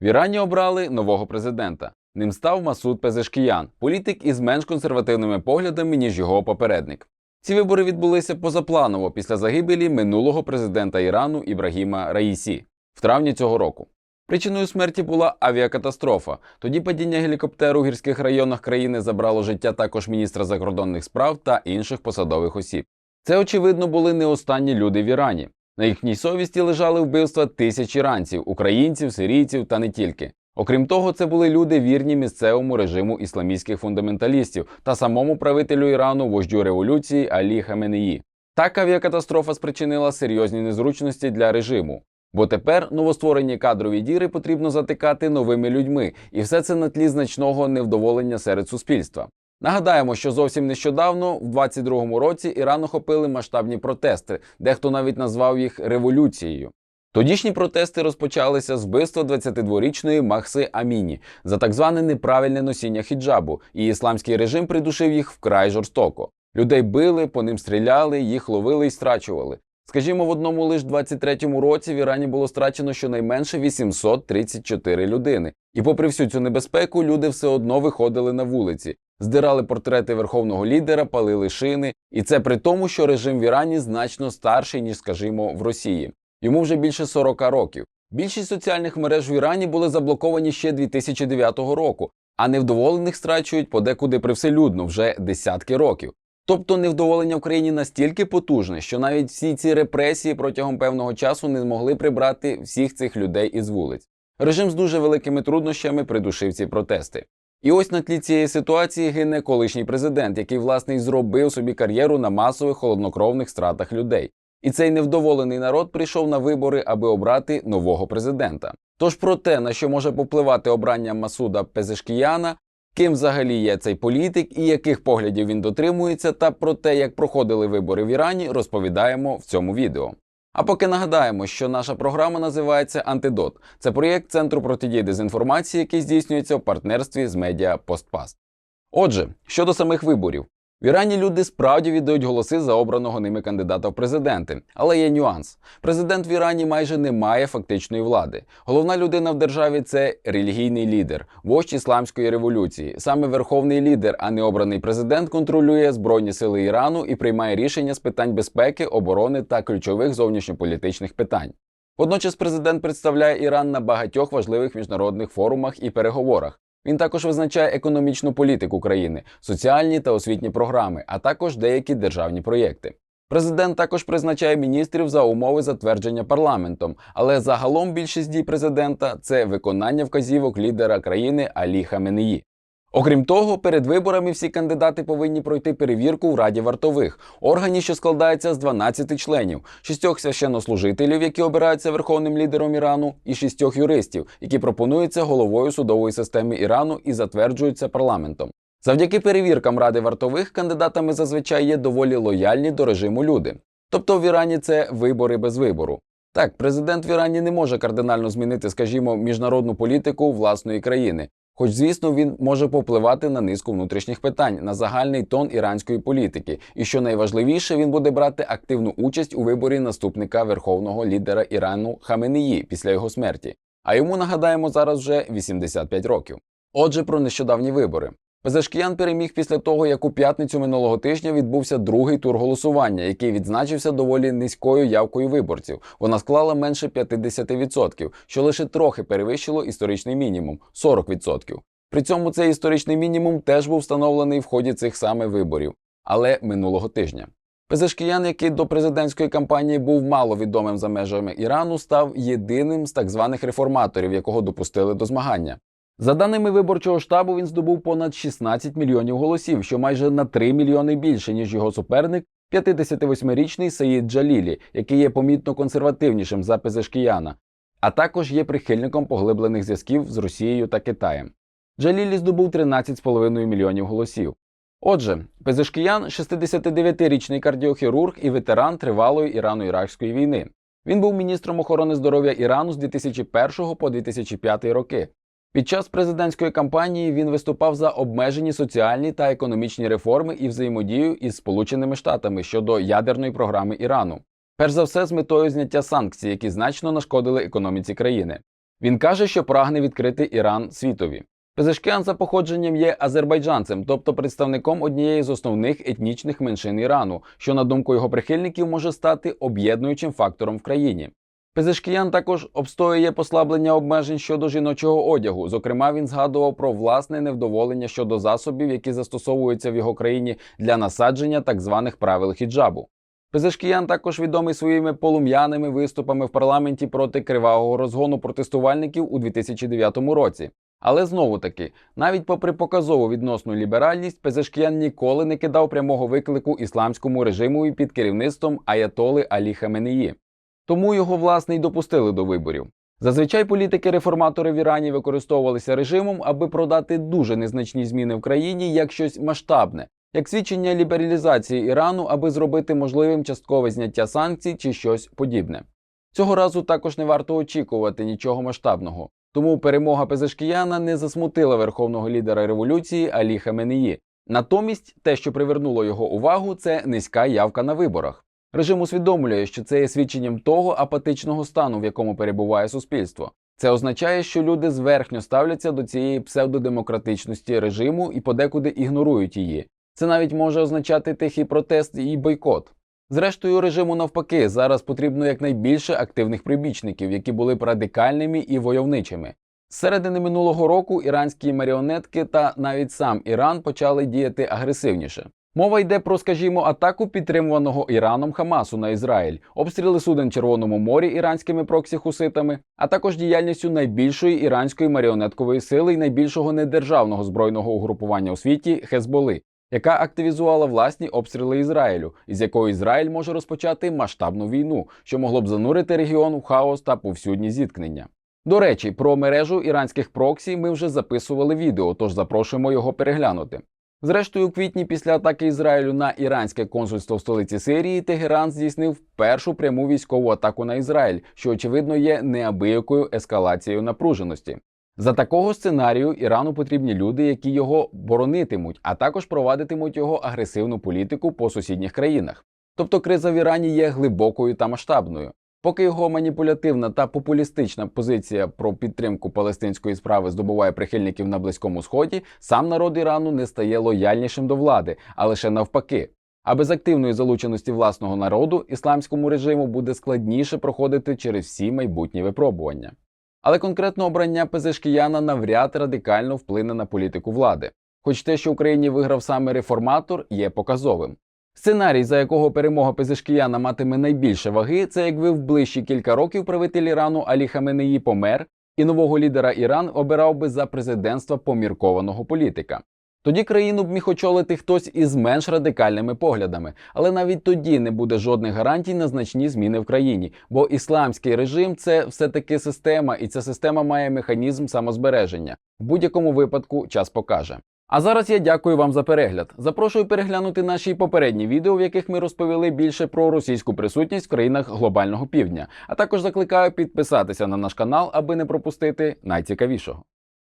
В Ірані обрали нового президента. Ним став Масуд Пезешкіян, політик із менш консервативними поглядами, ніж його попередник. Ці вибори відбулися позапланово після загибелі минулого президента Ірану Ібрагіма Раїсі в травні цього року. Причиною смерті була авіакатастрофа. Тоді падіння гелікоптеру у гірських районах країни забрало життя також міністра закордонних справ та інших посадових осіб. Це, очевидно, були не останні люди в Ірані. На їхній совісті лежали вбивства тисяч іранців, українців, сирійців та не тільки. Окрім того, це були люди вірні місцевому режиму ісламістських фундаменталістів та самому правителю Ірану вождю революції Алі Хаменеї. Так авіакатастрофа спричинила серйозні незручності для режиму. Бо тепер новостворені кадрові діри потрібно затикати новими людьми, і все це на тлі значного невдоволення серед суспільства. Нагадаємо, що зовсім нещодавно, в 22-му році, Іран охопили масштабні протести, дехто навіть назвав їх революцією. Тодішні протести розпочалися з вбивства 22-річної Махси Аміні за так зване неправильне носіння хіджабу, і ісламський режим придушив їх вкрай жорстоко. Людей били, по ним стріляли, їх ловили і страчували. Скажімо, в одному лише 23-му році в Ірані було страчено щонайменше 834 людини. І попри всю цю небезпеку, люди все одно виходили на вулиці, здирали портрети верховного лідера, палили шини. І це при тому, що режим в Ірані значно старший, ніж, скажімо, в Росії. Йому вже більше 40 років. Більшість соціальних мереж в Ірані були заблоковані ще 2009 року, а невдоволених страчують подекуди привселюдно вже десятки років. Тобто невдоволення в країні настільки потужне, що навіть всі ці репресії протягом певного часу не змогли прибрати всіх цих людей із вулиць. Режим з дуже великими труднощами придушив ці протести. І ось на тлі цієї ситуації гине колишній президент, який власне й зробив собі кар'єру на масових холоднокровних стратах людей. І цей невдоволений народ прийшов на вибори, аби обрати нового президента. Тож про те, на що може попливати обрання Масуда Пезешкіяна, ким взагалі є цей політик і яких поглядів він дотримується, та про те, як проходили вибори в Ірані, розповідаємо в цьому відео. А поки нагадаємо, що наша програма називається Антидот. Це проєкт Центру протидії дезінформації, який здійснюється в партнерстві з медіа Постпаст. Отже, щодо самих виборів. В Ірані люди справді віддають голоси за обраного ними кандидата в президенти, але є нюанс. Президент в Ірані майже не має фактичної влади. Головна людина в державі це релігійний лідер, вождь ісламської революції. Саме верховний лідер, а не обраний президент, контролює збройні сили Ірану і приймає рішення з питань безпеки, оборони та ключових зовнішньополітичних питань. Водночас президент представляє Іран на багатьох важливих міжнародних форумах і переговорах. Він також визначає економічну політику країни, соціальні та освітні програми, а також деякі державні проєкти. Президент також призначає міністрів за умови затвердження парламентом, але загалом більшість дій президента це виконання вказівок лідера країни Алі Хаменеї. Окрім того, перед виборами всі кандидати повинні пройти перевірку в Раді вартових, органі, що складається з 12 членів, шістьох священнослужителів, які обираються верховним лідером Ірану, і шістьох юристів, які пропонуються головою судової системи Ірану і затверджуються парламентом. Завдяки перевіркам Ради вартових кандидатами зазвичай є доволі лояльні до режиму люди. Тобто в Ірані це вибори без вибору. Так, президент в Ірані не може кардинально змінити, скажімо, міжнародну політику власної країни. Хоч, звісно, він може попливати на низку внутрішніх питань, на загальний тон іранської політики, і що найважливіше, він буде брати активну участь у виборі наступника верховного лідера Ірану Хаменеї після його смерті. А йому нагадаємо зараз вже 85 років. Отже, про нещодавні вибори. Пезешкіян переміг після того, як у п'ятницю минулого тижня відбувся другий тур голосування, який відзначився доволі низькою явкою виборців. Вона склала менше 50%, що лише трохи перевищило історичний мінімум 40%. При цьому цей історичний мінімум теж був встановлений в ході цих саме виборів, але минулого тижня. Пезешкіян, який до президентської кампанії був мало відомим за межами Ірану, став єдиним з так званих реформаторів, якого допустили до змагання. За даними виборчого штабу, він здобув понад 16 мільйонів голосів, що майже на 3 мільйони більше, ніж його суперник, 58-річний Саїд Джалілі, який є помітно консервативнішим за Пезешкіяна, а також є прихильником поглиблених зв'язків з Росією та Китаєм. Джалілі здобув 13,5 мільйонів голосів. Отже, Пезешкіян 69-річний кардіохірург і ветеран тривалої Ірано-Іракської війни. Він був міністром охорони здоров'я Ірану з 2001 по 2005 роки. Під час президентської кампанії він виступав за обмежені соціальні та економічні реформи і взаємодію із Сполученими Штатами щодо ядерної програми Ірану, перш за все з метою зняття санкцій, які значно нашкодили економіці країни. Він каже, що прагне відкрити Іран світові. Пезешкіан за походженням є азербайджанцем, тобто представником однієї з основних етнічних меншин Ірану, що, на думку його прихильників, може стати об'єднуючим фактором в країні. Пезешкіян також обстоює послаблення обмежень щодо жіночого одягу. Зокрема, він згадував про власне невдоволення щодо засобів, які застосовуються в його країні для насадження так званих правил хіджабу. Пезешкіян також відомий своїми полум'яними виступами в парламенті проти кривавого розгону протестувальників у 2009 році. Але знову таки, навіть попри показову відносну ліберальність, Пезешкіян ніколи не кидав прямого виклику ісламському режиму під керівництвом Аятоли Алі Хаменеї. Тому його власне й допустили до виборів. Зазвичай політики-реформатори в Ірані використовувалися режимом, аби продати дуже незначні зміни в країні як щось масштабне, як свідчення лібералізації Ірану, аби зробити можливим часткове зняття санкцій чи щось подібне. Цього разу також не варто очікувати нічого масштабного. Тому перемога Пезешкіяна не засмутила верховного лідера революції Алі Хаменеї. Натомість те, що привернуло його увагу, це низька явка на виборах. Режим усвідомлює, що це є свідченням того апатичного стану, в якому перебуває суспільство. Це означає, що люди зверхньо ставляться до цієї псевдодемократичності режиму і подекуди ігнорують її. Це навіть може означати тихий протест і бойкот. Зрештою, режиму навпаки, зараз потрібно якнайбільше активних прибічників, які були б радикальними і войовничими. З середини минулого року іранські маріонетки та навіть сам Іран почали діяти агресивніше. Мова йде про, скажімо, атаку підтримуваного Іраном Хамасу на Ізраїль, обстріли суден Червоному морі іранськими проксі-хуситами, а також діяльністю найбільшої іранської маріонеткової сили і найбільшого недержавного збройного угрупування у світі Хезболи, яка активізувала власні обстріли Ізраїлю, із якою Ізраїль може розпочати масштабну війну, що могло б занурити регіон у хаос та повсюдні зіткнення. До речі, про мережу іранських проксі ми вже записували відео, тож запрошуємо його переглянути. Зрештою, у квітні після атаки Ізраїлю на іранське консульство в столиці Сирії Тегеран здійснив першу пряму військову атаку на Ізраїль, що очевидно є неабиякою ескалацією напруженості. За такого сценарію Ірану потрібні люди, які його боронитимуть, а також провадитимуть його агресивну політику по сусідніх країнах. Тобто криза в Ірані є глибокою та масштабною. Поки його маніпулятивна та популістична позиція про підтримку палестинської справи здобуває прихильників на Близькому Сході, сам народ Ірану не стає лояльнішим до влади, а лише навпаки. А без активної залученості власного народу ісламському режиму буде складніше проходити через всі майбутні випробування. Але конкретно обрання Пезешкіяна навряд радикально вплине на політику влади, хоч те, що в Україні виграв саме реформатор, є показовим. Сценарій, за якого перемога Пезешкіяна матиме найбільше ваги, це якби в ближчі кілька років правитель Ірану Алі Хаменеї помер, і нового лідера Іран обирав би за президентства поміркованого політика. Тоді країну б міг очолити хтось із менш радикальними поглядами, але навіть тоді не буде жодних гарантій на значні зміни в країні, бо ісламський режим це все-таки система, і ця система має механізм самозбереження. В будь-якому випадку час покаже. А зараз я дякую вам за перегляд. Запрошую переглянути наші попередні відео, в яких ми розповіли більше про російську присутність в країнах глобального півдня. А також закликаю підписатися на наш канал, аби не пропустити найцікавішого.